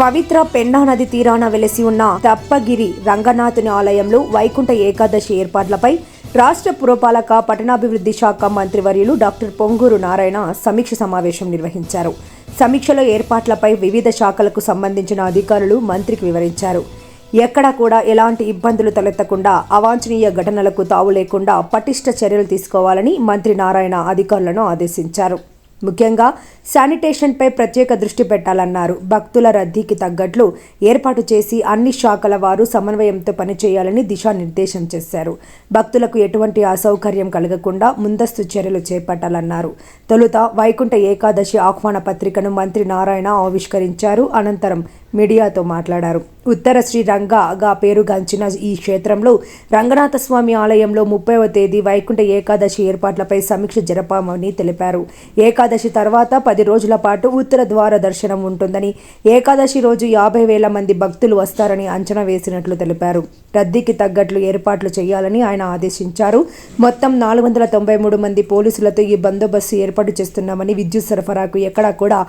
పవిత్ర పెన్నా నది తీరాన వెలసి ఉన్న తప్పగిరి రంగనాథుని ఆలయంలో వైకుంఠ ఏకాదశి ఏర్పాట్లపై రాష్ట్ర పురపాలక పట్టణాభివృద్ధి శాఖ మంత్రివర్యులు డాక్టర్ పొంగూరు నారాయణ సమీక్ష సమావేశం నిర్వహించారు. సమీక్షలో ఏర్పాట్లపై వివిధ శాఖలకు సంబంధించిన అధికారులు మంత్రికి వివరించారు. ఎక్కడా కూడా ఎలాంటి ఇబ్బందులు తలెత్తకుండా అవాంఛనీయ ఘటనలకు తావు లేకుండా పటిష్ట చర్యలు తీసుకోవాలని మంత్రి నారాయణ అధికారులను ఆదేశించారు. ముఖ్యంగా శానిటేషన్పై ప్రత్యేక దృష్టి పెట్టాలన్నారు. భక్తుల రద్దీకి తగ్గట్లు ఏర్పాటు చేసి అన్ని శాఖల వారు సమన్వయంతో పనిచేయాలని దిశానిర్దేశం చేశారు. భక్తులకు ఎటువంటి అసౌకర్యం కలగకుండా ముందస్తు చర్యలు చేపట్టాలన్నారు. తొలుత వైకుంఠ ఏకాదశి ఆహ్వాన పత్రికను మంత్రి నారాయణ ఆవిష్కరించారు. అనంతరం మీడియాతో మాట్లాడారు. ఉత్తర శ్రీరంగగా పేరుగాంచిన ఈ క్షేత్రంలో రంగనాథ స్వామి ఆలయంలో ముప్పైవ తేదీ వైకుంఠ ఏకాదశి ఏర్పాట్లపై సమీక్ష జరపామని తెలిపారు. ఏకాదశి తర్వాత పది రోజుల పాటు ఉత్తర ద్వార దర్శనం ఉంటుందని ఏకాదశి రోజు యాభై వేల మంది భక్తులు వస్తారని అంచనా వేసినట్లు తెలిపారు. రద్దీకి తగ్గట్లు ఏర్పాట్లు చేయాలని ఆయన ఆదేశించారు. మొత్తం నాలుగు వందల తొంభై మూడు మంది పోలీసులతో ఈ బందోబస్తు ఏర్పాటు చేస్తున్నామని విద్యుత్ సరఫరాకు ఎక్కడా కూడా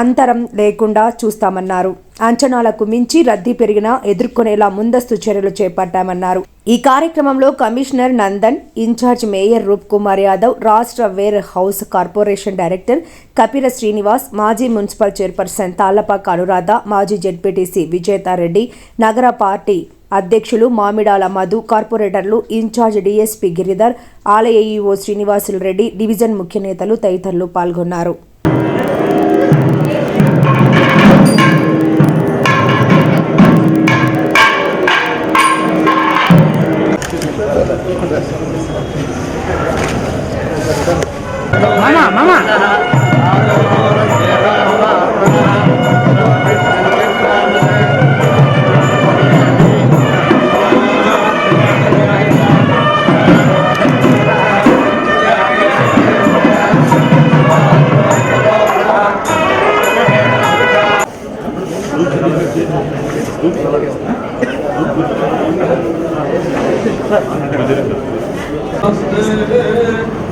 అంతరం లేకుండా చూస్తామన్నారు. అంచనాలకు మించి రద్దీ పెరిగినా ఎదుర్కొనేలా ముందస్తు చర్యలు చేపట్టామన్నారు. ఈ కార్యక్రమంలో commissioner Nandan in charge mayor Roop Kumar Yadav రాష్ట్ర warehouse corporation director Kapila Srinivas మాజీ మున్సిపల్ చైర్పర్సన్ తాళ్ళపాక అనురాధ మాజీ జెడ్పీటీసీ విజేతారెడ్డి నగర పార్టీ అధ్యక్షులు మామిడాల మధు కార్పొరేటర్లు ఇన్ఛార్జ్ డీఎస్పీ గిరిధర్ ఆలయ ఈఓ శ్రీనివాసులు రెడ్డి డివిజన్ ముఖ్య నేతలు తదితరులు పాల్గొన్నారు.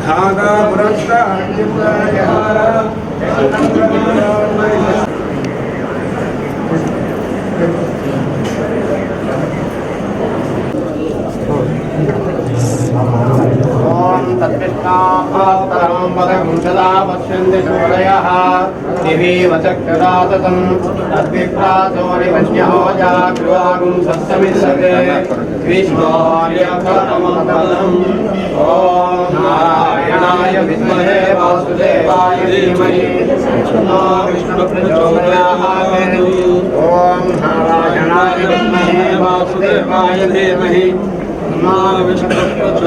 가가 물었다 पदं सदा पश्यन्ति सूरयः दिवीव चक्षुरा ततं तद्विप्राचोरिवन्यो जागृवागुं सत्समिषते विष्णोर्यफलमफलम् ॐ नारायणाय विद्महे वासुदेवाय धीमहि। तन्नो विद्महे वासुदेवाय धीमहि। तन्नो श्रवणाय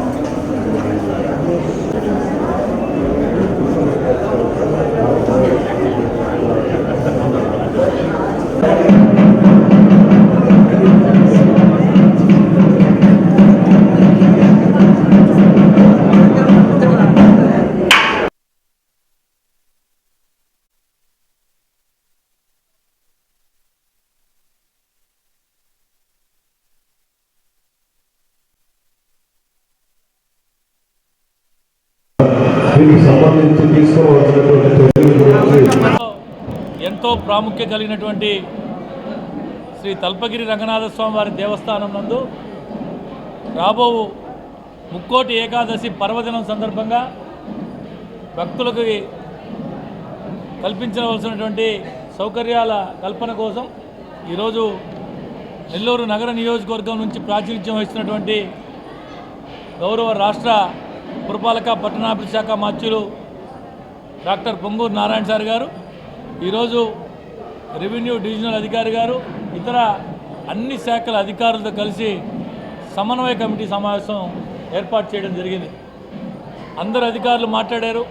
దీనికి సంబంధించి తీసుకోవాల్సినటువంటి ఎంతో ప్రాముఖ్యత కలిగినటువంటి శ్రీ తల్పగిరి రంగనాథ స్వామి వారి దేవస్థానం నందు రాబో ముక్కోటి ఏకాదశి పర్వదినం సందర్భంగా భక్తులకు కల్పించవలసినటువంటి సౌకర్యాల కల్పన కోసం ఈరోజు నెల్లూరు నగర నియోజకవర్గం నుంచి ప్రాతినిధ్యం వహిస్తున్నటువంటి గౌరవ రాష్ట్ర పురపాలక పట్టణాభివృద్ధి శాఖ మాత్యులు డాక్టర్ పొంగూరు నారాయణ సార్ గారు ఈరోజు రెవెన్యూ డివిజనల్ అధికారి గారు ఇతర అన్ని శాఖల అధికారులతో కలిసి సమన్వయ కమిటీ సమావేశం ఏర్పాటు చేయడం జరిగింది. అందరు అధికారులు మాట్లాడారు.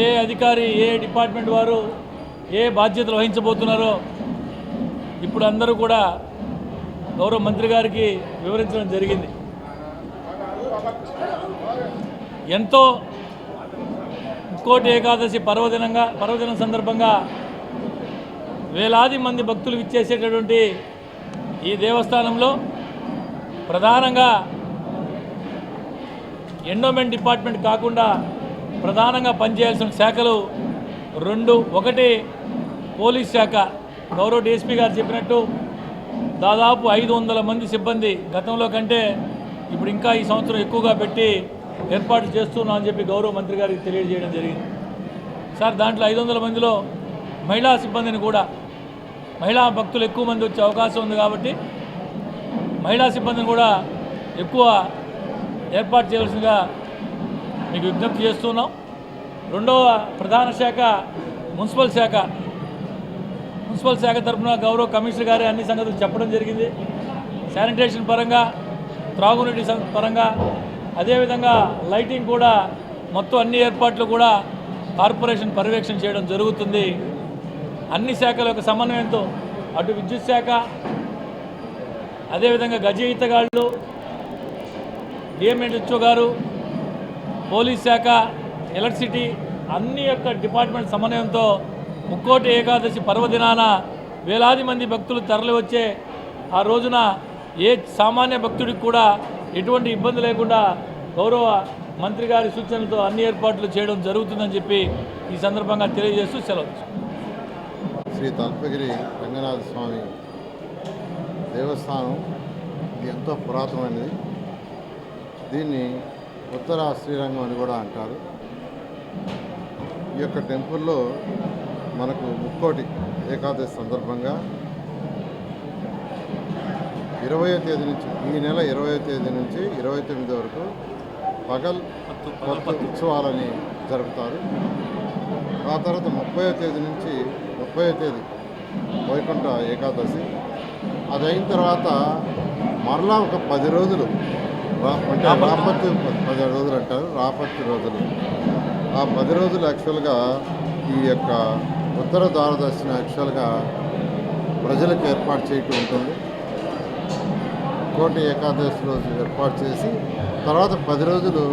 ఏ అధికారి ఏ డిపార్ట్మెంట్ వారు ఏ బాధ్యతలు వహించబోతున్నారో ఇప్పుడు అందరూ కూడా గౌరవ మంత్రి గారికి వివరించడం జరిగింది. ఎంతో ఇంకోటి ఏకాదశి పర్వదినంగా పర్వదినం సందర్భంగా వేలాది మంది భక్తులు విచ్చేసేటటువంటి ఈ దేవస్థానంలో ప్రధానంగా ఎండోమెంట్ డిపార్ట్మెంట్ కాకుండా ప్రధానంగా పనిచేయాల్సిన శాఖలు రెండు. ఒకటి పోలీస్ శాఖ. గౌరవ డిఎస్పీ గారు చెప్పినట్టు దాదాపు ఐదు వందల మంది సిబ్బంది గతంలో కంటే ఇప్పుడు ఇంకా ఈ సంవత్సరం ఎక్కువగా పెట్టి ఏర్పాటు చేస్తున్నాం అని చెప్పి గౌరవ మంత్రి గారికి తెలియజేయడం జరిగింది. సార్ దాంట్లో ఐదు వందల మందిలో మహిళా సిబ్బందిని కూడా మహిళా భక్తులు ఎక్కువ మంది వచ్చే అవకాశం ఉంది కాబట్టి మహిళా సిబ్బందిని కూడా ఎక్కువ ఏర్పాటు చేయవలసిందిగా మీకు విజ్ఞప్తి చేస్తున్నాం. రెండవ ప్రధాన శాఖ మున్సిపల్ శాఖ. మున్సిపల్ శాఖ తరఫున గౌరవ కమిషనర్ గారే అన్ని సంగతులు చెప్పడం జరిగింది. శానిటేషన్ పరంగా త్రాగునీటి పరంగా అదేవిధంగా లైటింగ్ కూడా మొత్తం అన్ని ఏర్పాట్లు కూడా కార్పొరేషన్ పర్యవేక్షణ చేయడం జరుగుతుంది. అన్ని శాఖల యొక్క సమన్వయంతో అటు విద్యుత్ శాఖ అదేవిధంగా గజయితగాళ్ళు డిఎంఎన్హెచ్ఓ గారు పోలీస్ శాఖ ఎలక్ట్రిసిటీ అన్ని యొక్క డిపార్ట్మెంట్ సమన్వయంతో ముక్కోటి ఏకాదశి పర్వదినాన వేలాది మంది భక్తులు తరలి వచ్చే ఆ రోజున ఏ సామాన్య భక్తుడికి కూడా ఎటువంటి ఇబ్బంది లేకుండా గౌరవ మంత్రి గారి సూచనలతో అన్ని ఏర్పాట్లు చేయడం జరుగుతుందని చెప్పి ఈ సందర్భంగా తెలియజేస్తూ సెలవు శ్రీ తల్పగిరి రంగనాథ స్వామి దేవస్థానం ఇది ఎంతో పురాతనమైనది. దీన్ని ఉత్తర శ్రీరంగం అని కూడా అంటారు. ఈ యొక్క టెంపుల్లో మనకు ముక్కోటి ఏకాదశి సందర్భంగా ఇరవయో తేదీ నుంచి ఈ నెల ఇరవయో తేదీ నుంచి ఇరవై తొమ్మిది వరకు పగల్ ఉత్సవాలని జరుపుతారు. ఆ తర్వాత ముప్పై తేదీ నుంచి ముప్పై తేదీ వైకుంఠ ఏకాదశి. అది అయిన తర్వాత మరలా ఒక పది రోజులు అంటే రాపత్తి పది రోజులు అంటారు రాపత్తి రోజులు. ఆ పది రోజులు యాక్చువల్గా ఈ యొక్క ఉత్తర ద్వారదర్శన యాక్చువల్గా ప్రజలకు ఏర్పాటు చేయటం ఉంటుంది. కోటి ఏకాదశి రోజు ఏర్పాటు చేసి తర్వాత పది రోజులు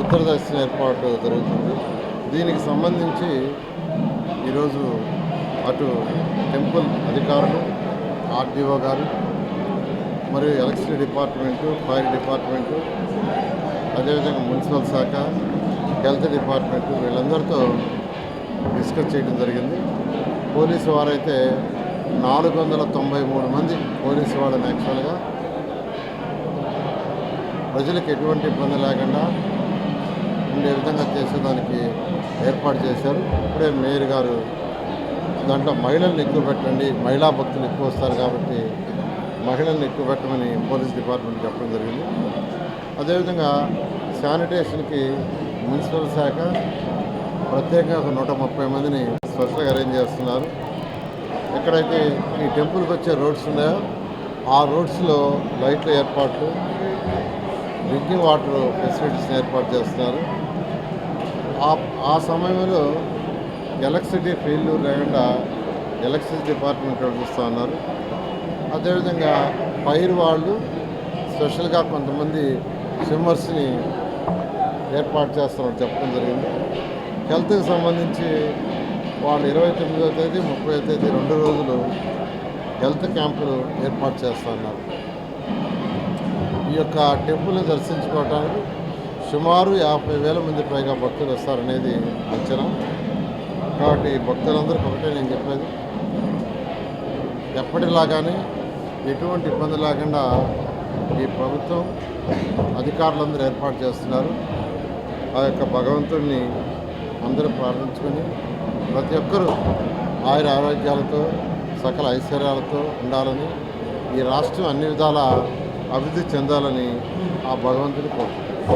ఉత్తరదర్శన ఏర్పాటు జరుగుతుంది. దీనికి సంబంధించి ఈరోజు అటు టెంపుల్ అధికారులు ఆర్డీఓ గారు మరియు ఎలక్ట్రిసిటీ డిపార్ట్మెంటు ఫైర్ డిపార్ట్మెంటు అదేవిధంగా మున్సిపల్ శాఖ హెల్త్ డిపార్ట్మెంటు వీళ్ళందరితో డిస్కస్ చేయడం జరిగింది. పోలీసు వారైతే నాలుగు వందల తొంభై మూడు మంది పోలీసు వాళ్ళని యాక్చువల్గా ప్రజలకు ఎటువంటి ఇబ్బంది లేకుండా ఉండే విధంగా చేసేదానికి ఏర్పాటు చేశారు. ఇప్పుడే మేయర్ గారు దాంట్లో మహిళల్ని ఎక్కువ పెట్టండి మహిళా భక్తులు ఎక్కువ వస్తారు కాబట్టి మహిళల్ని ఎక్కువ పెట్టమని పోలీస్ డిపార్ట్మెంట్ చెప్పడం జరిగింది. అదేవిధంగా శానిటేషన్కి మున్సిపల్ శాఖ ప్రత్యేకంగా ఒక నూట ముప్పై మందిని స్పెషల్గా అరేంజ్ చేస్తున్నారు. ఎక్కడైతే ఈ టెంపుల్కి వచ్చే రోడ్స్ ఉన్నాయో ఆ రోడ్స్లో లైట్ల ఏర్పాట్లు డ్రింకింగ్ వాటర్ ఫెసిలిటీస్ని ఏర్పాటు చేస్తున్నారు. ఆ ఆ సమయంలో ఎలక్ట్రిసిటీ ఫెయిల్యూర్ లేకుండా ఎలక్ట్రిసిటీ డిపార్ట్మెంట్ వాళ్ళు చూస్తూ ఉన్నారు. అదేవిధంగా ఫైర్ వాళ్ళు స్పెషల్గా కొంతమంది స్విమ్మర్స్ని ఏర్పాటు చేస్తామని చెప్పడం జరిగింది. హెల్త్కి సంబంధించి వాళ్ళు ఇరవై తొమ్మిదో తేదీ ముప్పై తేదీ రెండు రోజులు హెల్త్ క్యాంపులు ఏర్పాటు చేస్తున్నారు యొక్క టెంపుల్ని దర్శించుకోవటానికి సుమారు యాభై వేల మంది పైగా భక్తులు వస్తారనేది అంచనా. కాబట్టి భక్తులందరికీ ఒకటే నేను చెప్పేది. ఎప్పటిలాగానే ఎటువంటి ఇబ్బంది లేకుండా ఈ ప్రభుత్వం అధికారులందరూ ఏర్పాటు చేస్తున్నారు. ఆ యొక్క భగవంతుడిని అందరూ ప్రార్థించుకొని ప్రతి ఒక్కరూ ఆయుర ఆరోగ్యాలతో సకల ఐశ్వర్యాలతో ఉండాలని ఈ రాష్ట్రం అన్ని విధాల అభివృద్ధి చెందాలని ఆ భగవంతుని కోరుకుంటున్నాను